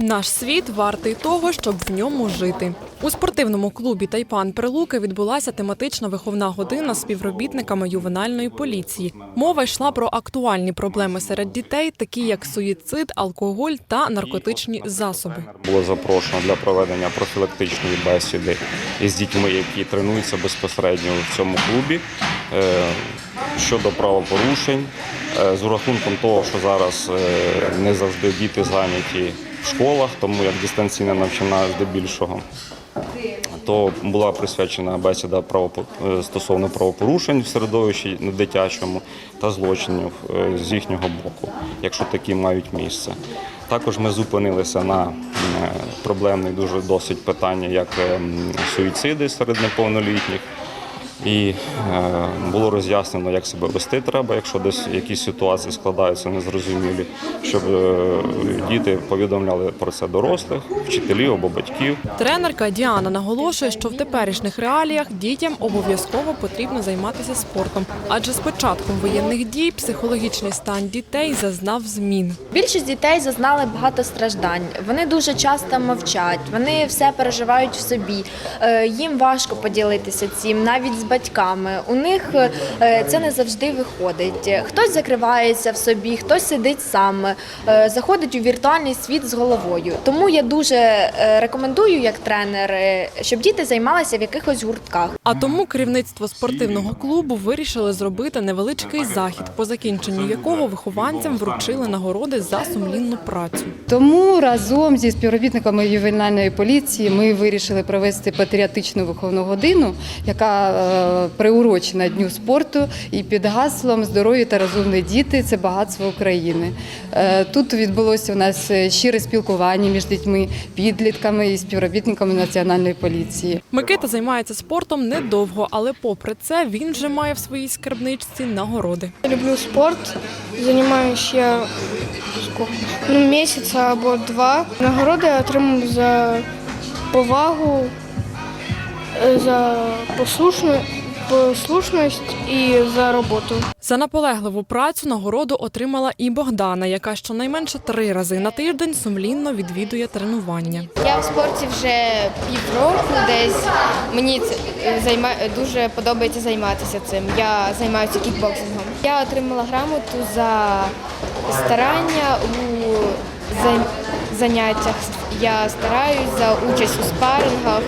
Наш світ вартий того, щоб в ньому жити. У спортивному клубі Тайпан Прилуки відбулася тематична виховна година з співробітниками ювенальної поліції. Мова йшла про актуальні проблеми серед дітей, такі як суїцид, алкоголь та наркотичні засоби. Було запрошено для проведення профілактичної бесіди із дітьми, які тренуються безпосередньо в цьому клубі е, щодо правопорушень. Е, З урахунком того, що зараз е, не завжди діти зайняті в школах, тому як дистанційне навчання здебільшого. То була присвячена бесіда е, стосовно правопорушень в середовищі дитячому та злочинів е, з їхнього боку, якщо такі мають місце. Також ми зупинилися на е, проблемне дуже досить питання, як е, суїциди серед неповнолітніх. І е, було роз'яснено, як себе вести треба, якщо десь якісь ситуації складаються незрозумілі, щоб е, діти повідомляли про це дорослих, вчителів або батьків. Тренерка Діана наголошує, що в теперішніх реаліях дітям обов'язково потрібно займатися спортом, адже з початком воєнних дій психологічний стан дітей зазнав змін. Більшість дітей зазнали багато страждань. Вони дуже часто мовчать, вони все переживають в собі. Е, Їм важко поділитися цим, навіть з батьками. У них е, це не завжди виходить. Хтось закривається в собі, хтось сидить сам, е, заходить у віртуальний світ з головою. Тому я дуже е, рекомендую як тренер, щоб діти займалися в якихось гуртках. А тому керівництво спортивного клубу вирішили зробити невеличкий захід, по закінченню якого вихованцям вручили нагороди за сумлінну працю. Тому разом зі співробітниками ювенальної поліції ми вирішили провести патріотичну виховну годину, яка приурочена Дню спорту і під гаслом Здорові та розумні діти це багатство України. Е, Тут відбулося у нас щире спілкування між дітьми, підлітками і співробітниками національної поліції. Микита займається спортом недовго, але попри це він вже має в своїй скарбничці нагороди. Я люблю спорт, займаюся я ну, місяць або два. Нагороди я отримав за повагу, е, за послушну- послушність і за роботу. За наполегливу працю нагороду отримала і Богдана, яка щонайменше три рази на тиждень сумлінно відвідує тренування. Я в спорті вже півроку десь. Мені це е, займа... дуже подобається займатися цим. Я займаюся кікбоксингом. Я отримала грамоту за старання у заняттях. Я стараюсь за участь у спарингах.